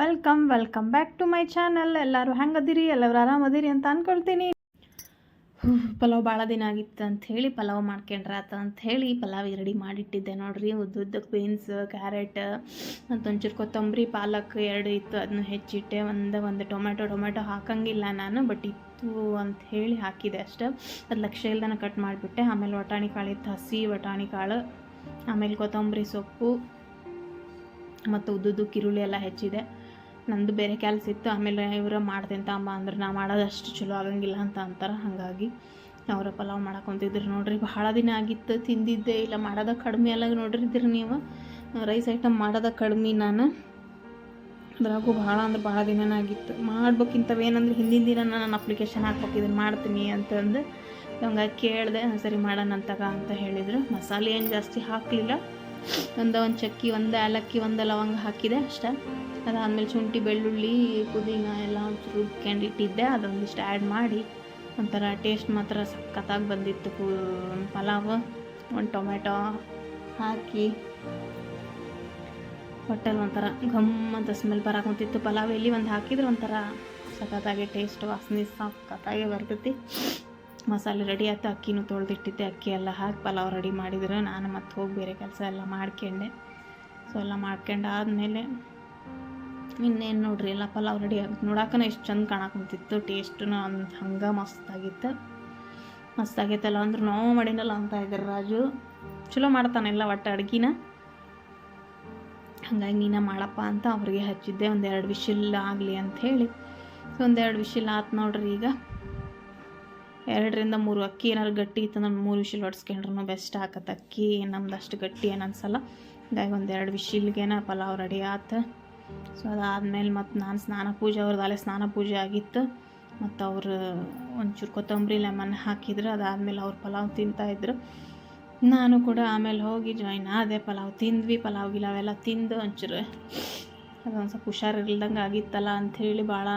Welcome welcome back to my channel ಎಲ್ಲರೂ ಹೆಂಗದಿರಿ? ಎಲ್ಲರೂ ಆರಾಮದಿರಿ ಅಂತ ಅಂದ್ಕೊಳ್ತೀನಿ ಪಲಾವ್ ಭಾಳ ದಿನ ಆಗಿತ್ತು ಅಂತ ಹೇಳಿ ಪಲಾವ್ ಮಾಡ್ಕೊಂಡ್ರೆ ಆತ ಅಂತ ಹೇಳಿ ಪಲಾವ್ ರೆಡಿ ಮಾಡಿಟ್ಟಿದ್ದೆ ನೋಡ್ರಿ. ಉದ್ದುದ್ದ ಬೀನ್ಸ್ ಕ್ಯಾರೆಟ್ ಮತ್ತು ಒಂಚೂರು ಕೊತ್ತಂಬರಿ, ಪಾಲಕ್ ಎರಡು ಇತ್ತು. ಅದನ್ನು ಹೆಚ್ಚಿಟ್ಟೆ. ಒಂದು ಒಂದು ಟೊಮೆಟೊ ಟೊಮೆಟೊ ಹಾಕಂಗಿಲ್ಲ ನಾನು ಬಟ್ ಇತ್ತು ಅಂತ ಹೇಳಿ ಹಾಕಿದೆ ಅಷ್ಟೆ. ಅದು ಲಕ್ಷ್ಯ ಇಲ್ದನ ಕಟ್ ಮಾಡಿಬಿಟ್ಟೆ. ಆಮೇಲೆ ವಟಾಣಿ ಕಾಳು ಇತ್ತು, ಹಸಿ ವಟಾಣಿ ಕಾಳು, ಆಮೇಲೆ ಕೊತ್ತಂಬರಿ ಸೊಪ್ಪು, ಮತ್ತು ಉದ್ದುದ್ದು ಕಿರುಳಿ ಎಲ್ಲ ಹೆಚ್ಚಿದೆ. ನಂದು ಬೇರೆ ಕೆಲಸ ಇತ್ತು, ಆಮೇಲೆ ಇವರು ಮಾಡ್ತೀನಿ ಅಮ್ಮ ಅಂದ್ರೆ, ನಾ ಮಾಡೋದು ಅಷ್ಟು ಚಲೋ ಆಗಂಗಿಲ್ಲ ಅಂತ ಅಂತಾರೆ, ಹಾಗಾಗಿ ಅವರ ಪಲಾವ್ ಮಾಡ್ಕೊತಿದ್ರು ನೋಡ್ರಿ ಭಾಳ ದಿನ ಆಗಿತ್ತು, ತಿಂದಿದ್ದೆ ಇಲ್ಲ, ಮಾಡೋದ ಕಡಿಮೆ ಎಲ್ಲ ನೋಡಿರಿದ್ರಿ ನೀವು. ರೈಸ್ ಐಟಮ್ ಮಾಡೋದ ಕಡಿಮೆ ನಾನು. ಅದ್ರಾಗೂ ಭಾಳ ಅಂದ್ರೆ ಭಾಳ ದಿನನೇ ಆಗಿತ್ತು. ಮಾಡ್ಬೇಕಿಂತವೇನಂದ್ರೆ ಹಿಂದಿನ ದಿನ ನಾನು ಅಪ್ಲಿಕೇಶನ್ ಹಾಕ್ಬೇಕು ಇದನ್ನು ಮಾಡ್ತೀನಿ ಅಂತಂದು ಹಂಗಾಗಿ ಕೇಳಿದೆ ಸರಿ ಮಾಡೋಣ ಅಂತಗ ಅಂತ ಹೇಳಿದರು. ಮಸಾಲೆ ಏನು ಜಾಸ್ತಿ ಹಾಕಲಿಲ್ಲ. ಒಂದು ಒಂದು ಚಕ್ಕಿ, ಒಂದು ಏಲಕ್ಕಿ, ಒಂದು ಲವಂಗ ಹಾಕಿದೆ ಅಷ್ಟೆ. ಅದಾದಮೇಲೆ ಶುಂಠಿ, ಬೆಳ್ಳುಳ್ಳಿ, ಪುದೀನ ಎಲ್ಲ ರುಬ್ಕೊಂಡು ಇಟ್ಟಿದ್ದೆ. ಅದೊಂದಿಷ್ಟು ಆ್ಯಡ್ ಮಾಡಿ ಒಂಥರ ಟೇಸ್ಟ್ ಮಾತ್ರ ಸಖತ್ತಾಗಿ ಬಂದಿತ್ತು ಪಲಾವ್. ಒಂದು ಟೊಮೆಟೊ ಹಾಕಿ ಹೊಟ್ಟೆಲ್ ಒಂಥರ ಘಮ್ ಅಂತ ಸ್ಮೆಲ್ ಬರಾಕೊಂತಿತ್ತು. ಪಲಾವ್ ಎಲ್ಲಿ ಒಂದು ಹಾಕಿದ್ರೆ ಒಂಥರ ಸಖತ್ತಾಗಿ ಟೇಸ್ಟ್ ವಾಸನೆ ಸಖತ್ತಾಗೆ ಬರ್ತೈತಿ. ಮಸಾಲೆ ರೆಡಿ ಆಯ್ತು, ಅಕ್ಕಿನೂ ತೊಳೆದಿಟ್ಟಿದ್ದೆ. ಅಕ್ಕಿ ಎಲ್ಲ ಹಾಕಿ ಪಲಾವ್ ರೆಡಿ ಮಾಡಿದ್ರೆ. ನಾನು ಮತ್ತೆ ಹೋಗಿ ಬೇರೆ ಕೆಲಸ ಎಲ್ಲ ಮಾಡ್ಕೊಂಡೆ. ಸೊ ಎಲ್ಲ ಮಾಡ್ಕೊಂಡು ಆದಮೇಲೆ ಇನ್ನೇನು ನೋಡ್ರಿ, ಎಲ್ಲ ಪಲಾವ್ ರೆಡಿ ಆಗುತ್ತೆ. ನೋಡಕ್ಕನ ಎಷ್ಟು ಚಂದ ಕಾಣಕ್ಕಂತಿತ್ತು ಟೇಸ್ಟು ಅಂತ ಹಂಗೆ ಮಸ್ತಾಗಿತ್ತು ಮಸ್ತಾಗೈತಲ್ಲ ಅಂದ್ರೆ ನೋವು ಮಾಡಿನಲ್ಲ ಅಂತ ಇದ್ದಾರೆ ರಾಜು. ಚಲೋ ಮಾಡ್ತಾನೆಲ್ಲ ಒಟ್ಟು ಅಡ್ಗಿನ. ಹಂಗಾಗಿ ನೀನು ಮಾಡಪ್ಪ ಅಂತ ಅವ್ರಿಗೆ ಹಚ್ಚಿದ್ದೆ. ಒಂದೆರಡು ವಿಶಿಲ್ ಆಗಲಿ ಅಂತ ಹೇಳಿ. ಒಂದೆರಡು ವಿಶಿಲ್ ಆತು ನೋಡ್ರಿ ಈಗ. ಎರಡರಿಂದ ಮೂರು ಅಕ್ಕಿ ಏನಾದ್ರು ಗಟ್ಟಿ ಇತ್ತು ನಾನು ಮೂರು ವಿಶಿಲ್ ಹೊಡ್ಸ್ಕೊಂಡ್ರು ಬೆಸ್ಟ್ ಹಾಕತ್ತೆ ಅಕ್ಕಿ. ನಮ್ದು ಅಷ್ಟು ಗಟ್ಟಿ ಏನು ಅನ್ಸಲ್ಲ ಒಂದು ಎರಡು ಪಲಾವ್ ರೆಡಿ ಆತು. ಸೊ ಅದಾದಮೇಲೆ ಮತ್ತು ನಾನು ಸ್ನಾನ ಪೂಜೆ, ಅವ್ರದ್ದು ಅಲ್ಲೇ ಸ್ನಾನ ಪೂಜೆ ಆಗಿತ್ತು. ಮತ್ತು ಅವರು ಒಂಚೂರು ಕೊತ್ತಂಬರಿ ಲೆಮನ್ ಹಾಕಿದ್ರು. ಅದಾದಮೇಲೆ ಅವ್ರು ಪಲಾವ್ ತಿಂತಾಯಿದ್ರು ನಾನು ಕೂಡ ಆಮೇಲೆ ಹೋಗಿ ಜಾಯ್ನ್ ಆದೆ. ಪಲಾವ್ ತಿಂದ್ವಿ. ಪಲಾವ್ ಗಿಲಾವೆಲ್ಲ ತಿಂದು ಒಂಚೂರು ಅದೊಂದು ಸ್ವಲ್ಪ ಹುಷಾರಿಲ್ದಂಗೆ ಆಗಿತ್ತಲ್ಲ ಅಂಥೇಳಿ ಭಾಳ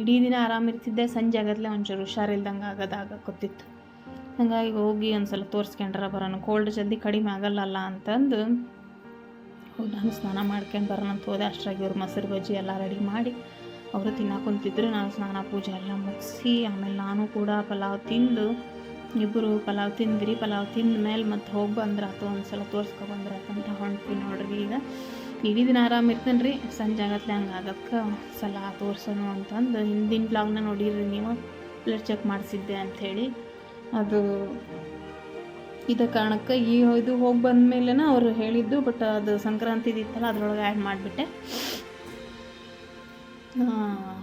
ಇಡೀ ದಿನ ಆರಾಮಿರ್ತಿದ್ದೆ ಸಂಜೆ ಆಗತ್ಲೆ ಒಂಚೂರು ಹುಷಾರಿಲ್ದಂಗೆ ಆಗೋದು ಗೊತ್ತಿತ್ತು. ಹಾಗಾಗಿ ಹೋಗಿ ಒಂದು ಸಲ ತೋರಿಸ್ಕೊಂಡ್ರೆ ಬರೋಣ. ಕೋಲ್ಡ್ ಜಲ್ದಿ ಕಡಿಮೆ ಆಗಲ್ಲಲ್ಲ ಅಂತಂದು ಹೋಗಿ ನಾನು ಸ್ನಾನ ಮಾಡ್ಕೊಂಡು ಬರೋಣ ಅಂತ ಹೋದೆ. ಅಷ್ಟ್ರಾಗಿ ಇವ್ರು ಮೊಸರು ಬಜ್ಜಿ ಎಲ್ಲ ರೆಡಿ ಮಾಡಿ ಅವರು ತಿನ್ನಕೊಂತಿದ್ರು. ನಾನು ಸ್ನಾನ ಪೂಜೆ ಎಲ್ಲ ಮುಗಿಸಿ ಆಮೇಲೆ ನಾನು ಕೂಡ ಪಲಾವ್ ತಿಂದು ಇಬ್ಬರು ಪಲಾವ್ ತಿಂದ್ರಿ ಪಲಾವ್ ತಿಂದ ಮೇಲೆ ಮತ್ತೆ ಹೋಗಿ ಬಂದ್ರಾತು. ಒಂದು ಸಲ ತೋರಿಸ್ಕೊಬಂದ್ರಾತು ಅಂತ ಹೊಂಟಿ ನೋಡ್ರಿ ಈಗ. ಇಡೀ ದಿನ ಆರಾಮ ಇರ್ತೇನೆ ರೀ ಸಂಜೆ ಆಗತ್ಲೆ ಹಂಗೆ ಆಗಕ್ಕೆ ಸಲ ತೋರ್ಸೋಣ ಅಂತಂದು ಹಿಂದಿನ ಬ್ಲಾಗ್ನ ನೋಡಿರಿ ನೀವು. ಬ್ಲಡ್ ಚೆಕ್ ಮಾಡಿಸಿದ್ದೆ ಅಂಥೇಳಿ ಅದು ಇದ ಕಾರಣಕ್ಕೆ ಈ ಇದು ಹೋಗಿ ಬಂದಮೇಲೆ ಅವರು ಹೇಳಿದ್ದು ಬಟ್ ಅದು ಸಂಕ್ರಾಂತಿದಿತ್ತಲ್ಲ ಅದರೊಳಗೆ ಆ್ಯಡ್ ಮಾಡಿಬಿಟ್ಟೆ.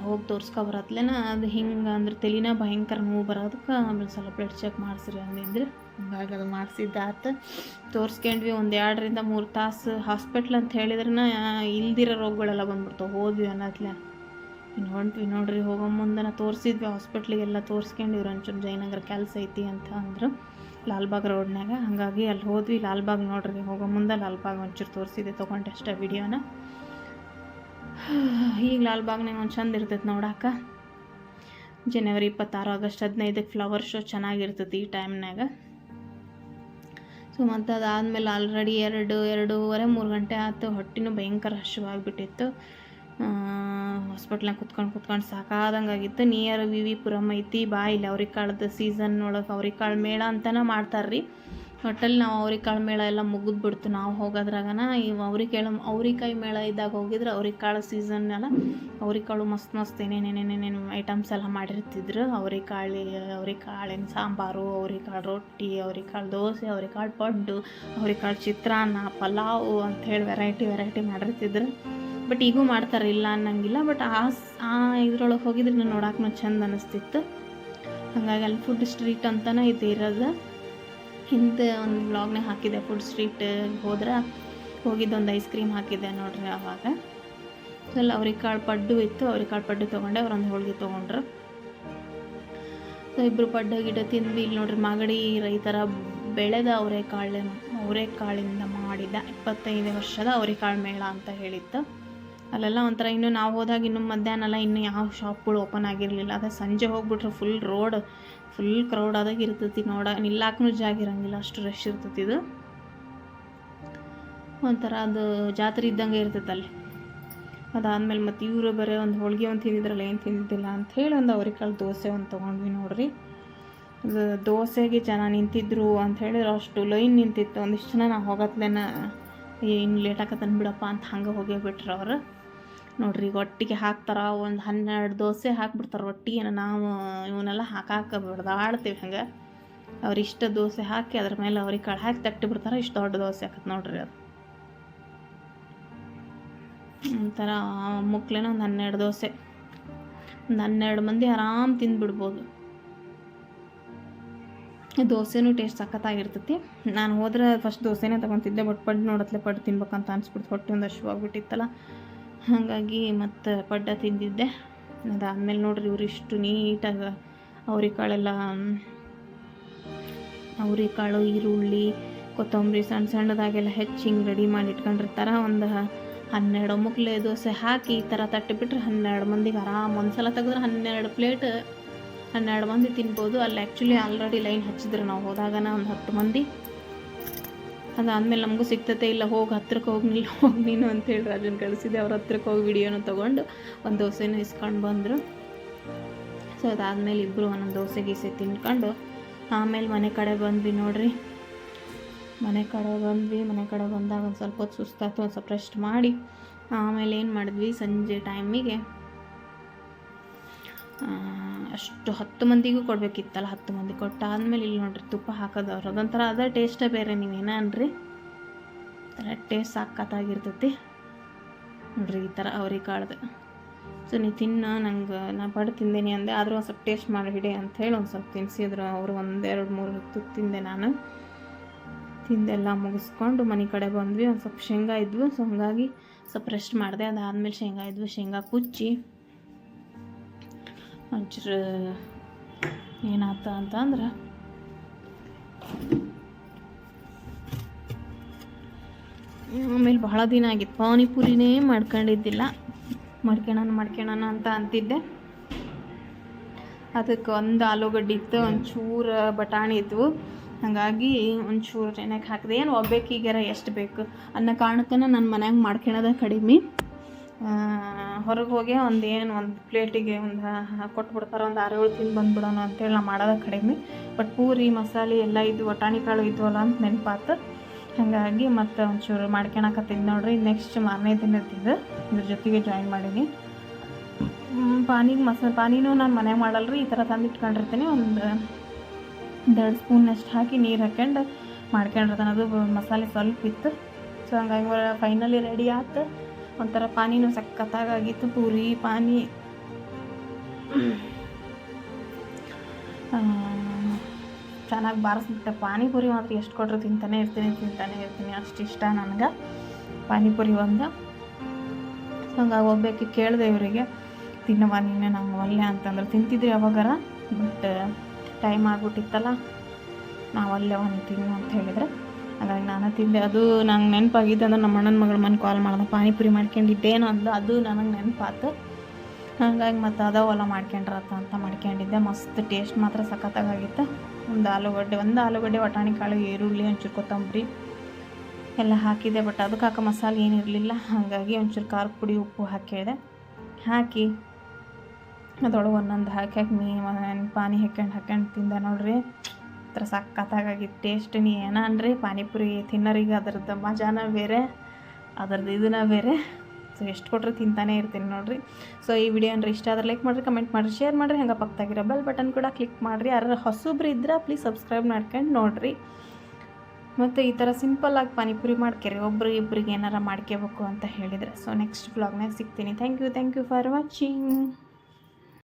ಹೋಗಿ ತೋರ್ಸ್ಕೊಬರತ್ಲೇನ ಅದು ಹಿಂಗೆ ಅಂದ್ರೆ ತಲೆನ ಭಯಂಕರ ನೋವು ಬರೋದಕ್ಕೆ ಆಮೇಲೆ ಸ್ವಲ್ಪ ಬ್ಲಡ್ ಚೆಕ್ ಮಾಡಿಸ್ರಿ ಅಂದಿದ್ರು. ಹಂಗಾಗಿ ಅದು ಮಾಡಿಸಿದ್ದಾತು ತೋರಿಸ್ಕೊಂಡ್ವಿ ಒಂದು ಎರಡರಿಂದ ಮೂರು ತಾಸು ಹಾಸ್ಪಿಟ್ಲ್ ಅಂತ ಹೇಳಿದ್ರನ, ಇಲ್ದಿರೋ ರೋಗಗಳೆಲ್ಲ ಬಂದ್ಬಿಡ್ತಾವೆ ಹೋದ್ವಿ ಅನ್ನತ್ಲೆ. ಇನ್ನು ಹೊಂಟ್ವಿ ನೋಡ್ರಿ, ಹೋಗೋ ಮುಂದನ ತೋರಿಸಿದ್ವಿ ಹಾಸ್ಪಿಟ್ಲಿಗೆಲ್ಲ ತೋರಿಸ್ಕೊಂಡಿವ್ರು ಒಂಚೂರು ಜಯನಗರ ಕೆಲಸ ಐತಿ ಅಂತ ಅಂದರು. ಲಾಲ್ಬಾಗ್ ರೋಡ್ನಾಗ ಹಾಗಾಗಿ ಅಲ್ಲಿ ಹೋದ್ವಿ. ಲಾಲ್ಬಾಗ್ ನೋಡ್ರಿ, ಹೋಗೋ ಮುಂದೆ ಲಾಲ್ಬಾಗ್ ಒಂಚೂರು ತೋರಿಸಿದೆ ತೊಗೊಂಡೆ ಅಷ್ಟೇ ವಿಡಿಯೋನ. ಈಗ ಲಾಲ್ಬಾಗ್ನಾಗ ಒಂದು ಚಂದ ಇರ್ತೈತೆ ನೋಡಾಕ ಜನವರಿ ಇಪ್ಪತ್ತಾರು, ಆಗಸ್ಟ್ ಹದಿನೈದಕ್ಕೆ ಫ್ಲವರ್ ಶೋ ಚೆನ್ನಾಗಿರ್ತೈತಿ ಈ ಟೈಮ್ನಾಗ ಸೊ ಮತ್ತು ಅದಾದಮೇಲೆ ಆಲ್ರೆಡಿ ಎರಡು, ಎರಡೂವರೆ, ಮೂರು ಗಂಟೆ ಆಯ್ತು ಹೊಟ್ಟೆನೂ ಭಯಂಕರ ಹಸಿವಾಗಿಬಿಟ್ಟಿತ್ತು ಹಾಸ್ಪಿಟ್ಲಾಗ ಕುತ್ಕೊಂಡು ಕುತ್ಕೊಂಡು ಸಾಕಾದಂಗೆ ಆಗಿತ್ತು. ನಿಯರ್ ವಿ ವಿ ಪುರಮ್ ಐತಿ, ಬಾ ಇಲ್ಲಿ ಅವ್ರಿಕಾಳದ ಸೀಸನ್ ಒಳಗೆ ಅವ್ರಿಕಾಳು ಮೇಳ ಅಂತಲೇ ಮಾಡ್ತಾರೆ ರೀ ಒಟ್ಟಲ್ಲಿ ನಾವು ಅವ್ರಿಕಾಳು ಮೇಳ ಎಲ್ಲ ಮುಗಿದು ಬಿಡ್ತು. ನಾವು ಹೋಗೋದ್ರಾಗನ ಇವು ಅವ್ರಿಕಾಳು ಅವ್ರಿಕಾಯಿ ಮೇಳ ಇದ್ದಾಗ ಹೋಗಿದ್ರೆ ಅವ್ರಿಕಾಳು ಸೀಸನ್ ಎಲ್ಲ ಅವ್ರಿಕಾಳು ಮಸ್ತ್ ಮಸ್ತ್ ಏನೇನೇನೇನೇನೇನು ಐಟಮ್ಸ್ ಎಲ್ಲ ಮಾಡಿರ್ತಿದ್ರು. ಅವ್ರಿಕಾಳು ಅವ್ರಿಕಾಳಿನ ಸಾಂಬಾರು ಅವ್ರಿಕಾಳು ರೊಟ್ಟಿ ಅವ್ರಿಕಾಳು ದೋಸೆ ಅವ್ರಿಕಾಳು ಪಡ್ಡು ಅವ್ರಿಕಾಳು ಚಿತ್ರಾನ್ನ, ಪಲಾವು ಅಂಥೇಳಿ ವೆರೈಟಿ ವೆರೈಟಿ ಮಾಡಿರ್ತಿದ್ರು. ಬಟ್ ಈಗೂ ಮಾಡ್ತಾರೆ, ಇಲ್ಲ ಅನ್ನಂಗಿಲ್ಲ. ಬಟ್ ಆ ಆ ಇದ್ರೊಳಗೆ ಹೋಗಿದ್ರೆ ನಾನು ನೋಡಕ್ಕೆ ಚಂದ ಅನ್ನಿಸ್ತಿತ್ತು ಹಾಗಾಗಿ ಅಲ್ಲಿ ಫುಡ್ ಸ್ಟ್ರೀಟ್ ಅಂತಲೇ ಇದು ಇರೋದು. ಹಿಂದೆ ಒಂದು ಬ್ಲಾಗ್ನೇ ಹಾಕಿದೆ ಫುಡ್ ಸ್ಟ್ರೀಟ್ ಹೋದ್ರೆ ಹೋಗಿದ್ದೊಂದು ಐಸ್ ಕ್ರೀಮ್ ಹಾಕಿದ್ದೆ ನೋಡ್ರಿ ಆವಾಗ ಸೊ ಅಲ್ಲಿ ಅವ್ರಿಗೆ ಕಾಳು ಪಡ್ಡು ಇತ್ತು, ಅವ್ರಿಗೆ ಕಾಳು ಪಡ್ಡು ತೊಗೊಂಡೆ ಅವ್ರೊಂದು ಹೋಳಿಗೆ ತೊಗೊಂಡ್ರು. ಸೊ ಇಬ್ಬರು ಪಡ್ಡು ಗಿಡ ತಿಂದ್ವಿ. ಇಲ್ಲಿ ನೋಡ್ರಿ ಮಾಗಡಿ ರೈತರ ಬೆಳೆದ ಅವರೆಕಾಳು ಅವರೆಕಾಳಿಂದ ಮಾಡಿದ ಇಪ್ಪತ್ತೈದು ವರ್ಷದ ಅವರೆಕಾಳು ಮೇಳ ಅಂತ ಹೇಳಿತ್ತು. ಅಲ್ಲೆಲ್ಲ ಒಂಥರ ಇನ್ನು ನಾವು ಹೋದಾಗ ಇನ್ನು ಮಧ್ಯಾಹ್ನ ಎಲ್ಲ ಇನ್ನೂ ಯಾವ ಶಾಪ್ಗಳು ಓಪನ್ ಆಗಿರಲಿಲ್ಲ. ಅದೇ ಸಂಜೆ ಹೋಗ್ಬಿಟ್ರೆ ಫುಲ್ ರೋಡ್ ಫುಲ್ ಕ್ರೌಡ್ ಆದಾಗ ಇರ್ತೈತಿ ನೋಡ ನಿಲ್ಲಾಕೂ ಜಾಗ ಇರಂಗಿಲ್ಲ, ಅಷ್ಟು ರಶ್ ಇರ್ತೈತಿ ಇದು. ಒಂಥರ ಅದು ಜಾತ್ರೆ ಇದ್ದಂಗೆ ಇರ್ತೈತೆ ಅಲ್ಲಿ. ಅದಾದಮೇಲೆ ಮತ್ತು ಇವರು ಬರೀ ಒಂದು ಹೋಳಿಗೆ ಒಂದು ತಿಂದಿದ್ರಲ್ಲ, ಏನು ತಿಂದಿದ್ದಿಲ್ಲ ಅಂಥೇಳಿ ಒಂದು ಅವ್ರಿಕಾಳು ದೋಸೆ ಒಂದು ತೊಗೊಂಡ್ವಿ ನೋಡ್ರಿ. ದೋಸೆಗೆ ಜನ ನಿಂತಿದ್ರು ಅಂತ ಹೇಳಿದ್ರೆ, ಅಷ್ಟು ಲೈನ್ ನಿಂತಿತ್ತು, ಒಂದಿಷ್ಟು ಜನ ನಾವು ಹೋಗತ್ಲೇನ ಇನ್ನು ಲೇಟ್ ಆಗತ್ತನ್ ಬಿಡಪ್ಪ ಅಂತ ಹಂಗೆ ಹೋಗೇ ಬಿಟ್ರು ಅವರು. ನೋಡ್ರಿ ಒಟ್ಟಿಗೆ ಹಾಕ್ತಾರ, ಒಂದು ಹನ್ನೆರಡು ದೋಸೆ ಹಾಕ್ಬಿಡ್ತಾರೆ ಒಟ್ಟಿಗೆ ನಾವು ಇವನ್ನೆಲ್ಲ ಹಾಕಾಕ ಬಿಡ್ದಾಡ್ತೀವಿ ಹಂಗೆ. ಅವ್ರು ಇಷ್ಟ ದೋಸೆ ಹಾಕಿ ಅದ್ರ ಮೇಲೆ ಅವ್ರಿಗೆ ಕಾಳು ಹಾಕಿ ತಟ್ಟಿ ಬಿಡ್ತಾರೆ, ಇಷ್ಟು ದೊಡ್ಡ ದೋಸೆ ಹಾಕತ್ತೆ ನೋಡ್ರಿ ಅದು ಒಂಥರ ಮುಕ್ಲೇನ ಒಂದು ಹನ್ನೆರಡು ದೋಸೆ. ಒಂದು ಹನ್ನೆರಡು ಮಂದಿ ಆರಾಮ್ ತಿಂದ್ಬಿಡ್ಬೋದು. ದೋಸೆನೂ ಟೇಸ್ಟ್ ಸಖತ್ತಾಗಿರ್ತೈತಿ. ನಾನು ಹೋದ್ರೆ ಫಸ್ಟ್ ದೋಸೆನೇ ತೊಗೊತಿದ್ದೆ ಬಟ್ ಪಡ್ ನೋಡತ್ಲೆ ಪಡ್ ತಿನ್ಬೇಕಂತ ಅನ್ಸ್ಬಿಡ್ತು. ಹೊಟ್ಟೆ ಒಂದು ಅಷ್ಟು ಆಗ್ಬಿಟ್ಟಿತ್ತಲ್ಲ ಹಾಗಾಗಿ ಮತ್ತು ಪಡ್ಡ ತಿಂದಿದ್ದೆ. ಅದಾದಮೇಲೆ ನೋಡ್ರಿ ಇವ್ರು ಇಷ್ಟು ನೀಟಾಗಿ ಅವ್ರಿಕಾಳೆಲ್ಲ ಅವ್ರಿಕಾಳು ಈರುಳ್ಳಿ, ಕೊತ್ತಂಬರಿ ಸಣ್ಣ ಸಣ್ಣದಾಗೆಲ್ಲ ಹೆಚ್ಚು ಹಿಂಗೆ ರೆಡಿ ಮಾಡಿ ಇಟ್ಕೊಂಡಿರ್ತಾರೆ. ಒಂದು ಹನ್ನೆರಡು ಮುಕ್ಲೆ ದೋಸೆ ಹಾಕಿ ಈ ಥರ ತಟ್ಟಿಬಿಟ್ರೆ ಹನ್ನೆರಡು ಮಂದಿಗೆ ಆರಾಮ್ ಒಂದು ಸಲ ತೆಗೆದ್ರೆ ಹನ್ನೆರಡು ಪ್ಲೇಟ್ ಹನ್ನೆರಡು ಮಂದಿ ತಿನ್ಬೋದು. ಅಲ್ಲಿ ಆ್ಯಕ್ಚುಲಿ ಆಲ್ರೆಡಿ ಲೈನ್ ಹಚ್ಚಿದ್ರು ನಾವು. ಹೋದಾಗನ ಒಂದು ಹತ್ತು ಮಂದಿ. ಅದಾದಮೇಲೆ ನಮಗೂ ಸಿಗ್ತತೆ ಇಲ್ಲ, ಹೋಗಿ ಹತ್ರಕ್ಕೆ ಹೋಗಿ ನಿಲ್ಲ ಹೋಗಿ ನೀನು ಅಂತೇಳಿ ರಾಜನ್ ಕಳಿಸಿದೆ. ಅವ್ರ ಹತ್ರಕ್ಕೆ ಹೋಗಿ ವಿಡಿಯೋನ ತೊಗೊಂಡು ಒಂದು ದೋಸೆನ ಇಸ್ಕೊಂಡು ಬಂದರು. ಸೊ ಅದಾದಮೇಲೆ ಇಬ್ಬರು ಒಂದೊಂದು ದೋಸೆ, ಗೀಸೆ ತಿನ್ಕೊಂಡು ಆಮೇಲೆ ಮನೆ ಕಡೆ ಬಂದ್ವಿ ನೋಡ್ರಿ. ಮನೆ ಕಡೆ ಬಂದ್ವಿ. ಮನೆ ಕಡೆ ಬಂದಾಗ ಒಂದು ಸ್ವಲ್ಪ ಹೊತ್ತು ಸುಸ್ತಾಯ್ತು, ಒಂದು ಸ್ವಲ್ಪ ರೆಸ್ಟ್ ಮಾಡಿ ಆಮೇಲೆ ಏನು ಮಾಡಿದ್ವಿ? ಸಂಜೆ ಟೈಮಿಗೆ ಅಷ್ಟು ಹತ್ತು ಮಂದಿಗೂ ಕೊಡಬೇಕಿತ್ತಲ್ಲ, ಹತ್ತು ಮಂದಿ ಕೊಟ್ಟಾದ್ಮೇಲೆ ಇಲ್ಲಿ ನೋಡ್ರಿ ತುಪ್ಪ ಹಾಕೋದವ್ರು ಅದೊಂಥರ ಅದೇ ಟೇಸ್ಟೇ ಬೇರೆ ನೀವೇನ ಅನ್ರಿ? ಥರ ಟೇಸ್ಟ್ ಸಾಕತ್ತಾಗಿರ್ತೈತಿ. ನೋಡ್ರಿ ಈ ಥರ ಅವ್ರಿಗೆ ಕಾಳ್ದು. ಸೊ ನೀ ತಿನ್ನು, ನಂಗೆ, ನಾ ಪಡ್ ತಿಂದೇನಿ ಅಂದೆ, ಆದರೂ ಒಂದು ಸ್ವಲ್ಪ ಟೇಸ್ಟ್ ಮಾಡಿಬಿಡಿ ಅಂಥೇಳಿ ಒಂದು ಸ್ವಲ್ಪ ತಿನ್ಸಿದ್ರು ಅವರು. ಒಂದೆರಡು ಮೂರು ಹೊತ್ತು ತಿಂದೆ ನಾನು. ತಿಂದೆಲ್ಲ ಮುಗಿಸ್ಕೊಂಡು ಮನೆ ಕಡೆ ಬಂದ್ವಿ, ಒಂದು ಸ್ವಲ್ಪ ಶೇಂಗಾ ಇದ್ವು. ಸೊ ಹಂಗಾಗಿ ಸ್ವಲ್ಪ ರೆಸ್ಟ್ ಮಾಡಿದೆ. ಅದಾದಮೇಲೆ ಶೇಂಗಾ ಇದ್ವು. ಶೇಂಗಾ ಕುಚ್ಚಿ ಒಂಚೂರು ಏನಾತ ಅಂತಂದ್ರೆ ಆಮೇಲೆ ಬಹಳ ದಿನ ಆಗಿತ್ತು ಪಾನಿಪುರಿನೇ ಮಾಡ್ಕೊಂಡಿದ್ದಿಲ್ಲ. ಮಾಡ್ಕೊಳಣ ಮಾಡ್ಕೊಳಣ ಅಂತ ಅಂತಿದ್ದೆ. ಅದಕ್ಕೆ ಒಂದು ಆಲೂಗಡ್ಡೆ ಇತ್ತು, ಒಂಚೂರು ಬಟಾಣಿ ಇದ್ವು. ಹಾಗಾಗಿ ಒಂಚೂರು ಎಣ್ಣೆಗೆ ಹಾಕಿದೆ. ಏನು ಒಬ್ಬೇಕಿಗೆರ ಎಷ್ಟು ಬೇಕು? ಅನ್ನೋ ಕಾರಣಕ್ಕನ ನನ್ನ ಮನ್ಯಾಗ ಮಾಡ್ಕೊಳೋದ ಕಡಿಮೆ. ಹೊರಗೆ ಹೋಗಿ ಒಂದು ಏನು ಒಂದು ಪ್ಲೇಟಿಗೆ ಒಂದು ಕೊಟ್ಬಿಡ್ತಾರೆ, ಒಂದು ಆರು ಏಳು ತಿಂದು ಬಂದ್ಬಿಡೋಣ ಅಂತೇಳಿ ನಾ ಮಾಡೋದ ಕಡಿಮೆ. ಬಟ್ ಪೂರಿ, ಮಸಾಲೆ ಎಲ್ಲ ಇದ್ವು ಒಟಾಣಿ ಕಾಳು ಇದ್ವಲ್ಲ ಅಂತ ನೆನಪಾತು. ಹಾಗಾಗಿ ಮತ್ತು ಒಂಚೂರು ಮಾಡ್ಕೊಳಕತ್ತಿದ್ದು ನೋಡ್ರಿ. ನೆಕ್ಸ್ಟ್ ಮಾರನೇ ದಿನದಿದ್ದು ಇದ್ರ ಜೊತೆಗೆ ಜಾಯಿನ್ ಮಾಡೀನಿ. ಪಾನಿಗೆ ಮಸಾಲೆ ಪಾನಿನೂ ನಾನು ಮನೆಯಾಗ ಮಾಡಲ್ರಿ. ಈ ಥರ ತಂದು ಇಟ್ಕೊಂಡಿರ್ತೀನಿ ಒಂದು ಸ್ಪೂನ್ ಸ್ಪೂನಷ್ಟು ಹಾಕಿ ನೀರು ಹಾಕ್ಯಂಡು ಮಾಡ್ಕೊಂಡಿರ್ತಾನೆ ಅದು ಮಸಾಲೆ ಸ್ವಲ್ಪ ಇತ್ತು. ಸೊ ಹಂಗಾಗಿ ಫೈನಲಿ ರೆಡಿ ಆಯ್ತು ಒಂಥರ ಪಾನಿನೂ ಸಖತ್ತಾಗಿತ್ತು ಪೂರಿ, ಪಾನಿ. ಚೆನ್ನಾಗಿ ಬಾರಿಸ್ಬಿಟ್ಟೆ. ಪಾನಿಪುರಿ ಮಾತ್ರ ಎಷ್ಟು ಕೊಟ್ಟರು ತಿಂತಾನೆ ಇರ್ತೀನಿ ತಿಂತಾನೆ ಇರ್ತೀನಿ. ಅಷ್ಟು ಇಷ್ಟ ನನಗೆ. ಪಾನಿಪುರಿ ಒಂದು. ಹಂಗಾಗಿ ಹೋಗ್ಬೇಕು ಕೇಳಿದೆ ಇವರಿಗೆ ತಿನ್ನವ ನೀನು, ನಂಗೆ ಒಲ್ಲೆ ಅಂತಂದ್ರೆ. ತಿಂತಿದ್ರಿ ಯಾವಾಗಾರ, ಬಟ್ ಟೈಮ್ ಆಗ್ಬಿಟ್ಟಿತ್ತಲ್ಲ, ನಾವು ಅಲ್ಲೇ ಒಂದು ತಿನ್ನು ಅಂತ ಹೇಳಿದ್ರೆ. ಹಾಗಾಗಿ ನಾನು ತಿಂದೆ. ಅದು ನಂಗೆ ನೆನಪಾಗಿದ್ದು ಅಂದ್ರೆ ನಮ್ಮ ಅಣ್ಣನ ಮಗಳ ಮನೆ ಕಾಲ್ ಮಾಡ್ದೆ. ಪಾನಿಪುರಿ ಮಾಡ್ಕೊಂಡಿದ್ದೇನು ಅಂದು ಅದು ನನಗೆ ನೆನಪಾತು. ಹಾಗಾಗಿ ಮತ್ತು ಹೊಲ ಮಾಡ್ಕೊಂಡ್ರತ್ತ ಅಂತ ಮಾಡ್ಕೊಂಡಿದ್ದೆ. ಮಸ್ತ್ ಟೇಸ್ಟ್ ಮಾತ್ರ ಸಖತ್ತಾಗಿತ್ತು ಒಂದು ಆಲೂಗಡ್ಡೆ ಒಂದು ಆಲೂಗಡ್ಡೆ ವಟಾಣಿ, ಕಾಳು, ಈರುಳ್ಳಿ, ಒಂಚೂರು ಕೊತ್ತಂಬರಿ ಎಲ್ಲ ಹಾಕಿದೆ ಬಟ್ ಅದಕ್ಕೆ ಹಾಕೋ ಮಸಾಲೆ ಏನಿರಲಿಲ್ಲ ಹಾಗಾಗಿ ಒಂಚೂರು ಖಾರದ ಪುಡಿ, ಉಪ್ಪು ಹಾಕಿದೆ ಹಾಕಿ ಅದೊಳಗೆ ಒಂದೊಂದು ಹಾಕಿ ಹಾಕಿ ಮೀ ಪಾನಿ ಹಾಕ್ಯಂಡು ಹಾಕ್ಯಂಡು ತಿಂದೆ ನೋಡ್ರಿ. ಥರ ಸಖತ್ತಾಗಿತ್ತು ಟೇಸ್ಟ್ ನೀ ಏನ ಅನ್ರಿ? ಪಾನಿಪುರಿ ತಿನ್ನೋರಿಗೆ ಅದ್ರದ್ದು ಮಜಾನ ಬೇರೆ, ಅದ್ರದ್ದು ಇದನ್ನ ಬೇರೆ. ಸೊ ಎಷ್ಟು ಕೊಟ್ಟರು ತಿಂತಾನೆ ಇರ್ತೀನಿ ನೋಡಿರಿ. ಸೊ ಈ ವಿಡಿಯೋ ಅಂದ್ರೆ ಇಷ್ಟ ಆದರೆ ಲೈಕ್ ಮಾಡಿರಿ ಕಮೆಂಟ್ ಮಾಡಿರಿ ಶೇರ್ ಮಾಡಿರಿ, ಹಂಗೆ ಪಕ್ಕದಾಗಿರೋ ಬೆಲ್ ಬಟನ್ ಕೂಡ ಕ್ಲಿಕ್ ಮಾಡಿರಿ. ಯಾರು ಹೊಸಬ್ರು ಇದ್ರೆ ಪ್ಲೀಸ್ ಸಬ್ಸ್ಕ್ರೈಬ್ ಮಾಡ್ಕೊಂಡು ನೋಡಿರಿ. ಮತ್ತು ಈ ಥರ ಸಿಂಪಲ್ಲಾಗಿ ಪಾನಿಪುರಿ ಮಾಡ್ಕೇರಿ, ಒಬ್ರು ಇಬ್ರಿಗೆ ಏನಾರ ಮಾಡ್ಕೋಬೇಕು ಅಂತ ಹೇಳಿದರೆ. ಸೊ ನೆಕ್ಸ್ಟ್ ಬ್ಲಾಗ್ನಾಗ ಸಿಗ್ತೀನಿ. Thank you thank you for watching